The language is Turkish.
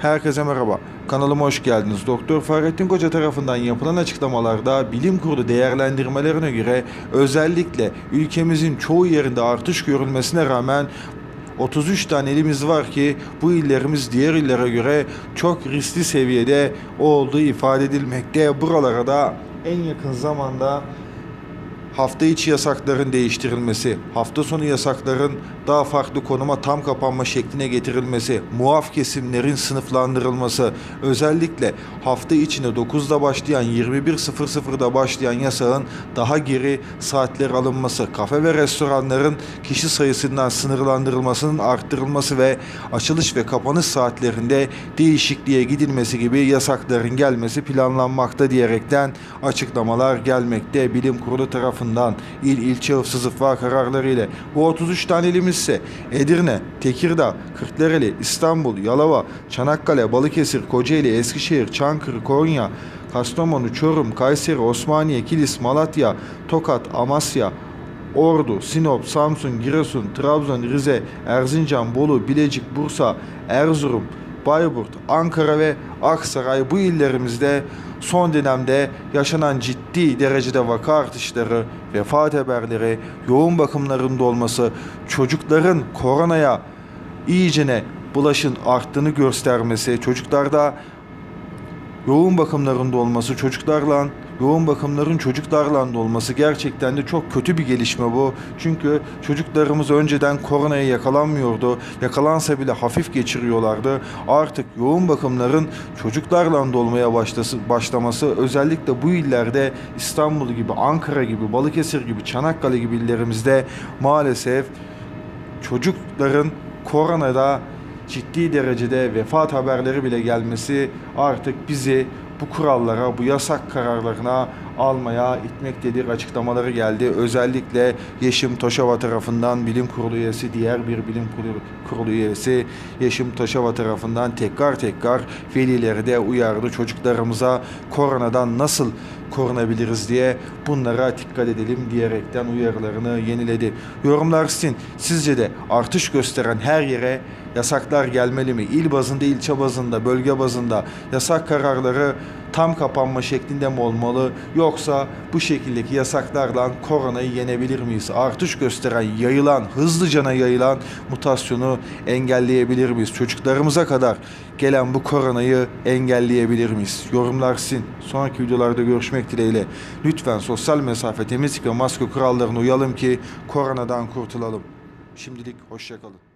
Herkese merhaba. Kanalıma hoş geldiniz. Doktor Fahrettin Koca tarafından yapılan açıklamalarda bilim kurulu değerlendirmelerine göre özellikle ülkemizin çoğu yerinde artış görülmesine rağmen 33 tane ilimiz var ki bu illerimiz diğer illere göre çok riskli seviyede olduğu ifade edilmekte. Buralara da en yakın zamanda hafta içi yasakların değiştirilmesi, hafta sonu yasakların daha farklı konuma tam kapanma şekline getirilmesi, muaf kesimlerin sınıflandırılması, özellikle hafta içine 9'da başlayan 21.00'da başlayan yasağın daha geri saatler alınması, kafe ve restoranların kişi sayısından sınırlandırılmasının arttırılması ve açılış ve kapanış saatlerinde değişikliğe gidilmesi gibi yasakların gelmesi planlanmakta diyerekten açıklamalar gelmekte. Bilim kurulu tarafından il ilçe hıfzı zıffa kararları ile bu 33 tane ilimiz ise Edirne, Tekirdağ, Kırklareli, İstanbul, Yalova, Çanakkale, Balıkesir, Kocaeli, Eskişehir, Çankırı, Konya, Kastamonu, Çorum, Kayseri, Osmaniye, Kilis, Malatya, Tokat, Amasya, Ordu, Sinop, Samsun, Giresun, Trabzon, Rize, Erzincan, Bolu, Bilecik, Bursa, Erzurum, Bayburt, Ankara ve Aksaray bu illerimizde son dönemde yaşanan ciddi derecede vaka artışları, vefat haberleri, yoğun bakımlarında olması, çocukların koronaya iyicene bulaşın arttığını göstermesi, çocuklarda yoğun bakımlarında olması, çocuklarla yoğun bakımların çocuklarla da olması gerçekten de çok kötü bir gelişme bu. Çünkü çocuklarımız önceden koronaya yakalanmıyordu. Yakalansa bile hafif geçiriyorlardı. Artık yoğun bakımların çocuklarla da olmaya başlası, başlaması özellikle bu illerde İstanbul gibi, Ankara gibi, Balıkesir gibi, Çanakkale gibi illerimizde maalesef çocukların koronada ciddi derecede vefat haberleri bile gelmesi artık bizi bu kurallara, bu yasak kararlarına almaya itmektedir açıklamaları geldi. Özellikle Yeşim Toşova tarafından bilim kurulu üyesi, diğer bir bilim kurulu, kurulu üyesi Yeşim Toşova tarafından tekrar tekrar velileri de uyardı. Çocuklarımıza koronadan nasıl korunabiliriz diye bunlara dikkat edelim diyerekten uyarılarını yeniledi. Yorumlar sizin. Sizce de artış gösteren her yere yasaklar gelmeli mi? İl bazında, ilçe bazında, bölge bazında yasak kararları tam kapanma şeklinde mi olmalı? Yoksa bu şekildeki yasaklarla koronayı yenebilir miyiz? Artış gösteren, yayılan, hızlıcana yayılan mutasyonu engelleyebilir miyiz? Çocuklarımıza kadar gelen bu koronayı engelleyebilir miyiz? Yorumlar sizin. Sonraki videolarda görüşmek dileğiyle. Lütfen sosyal mesafe, temizlik ve maske kurallarına uyalım ki koronadan kurtulalım. Şimdilik hoşçakalın.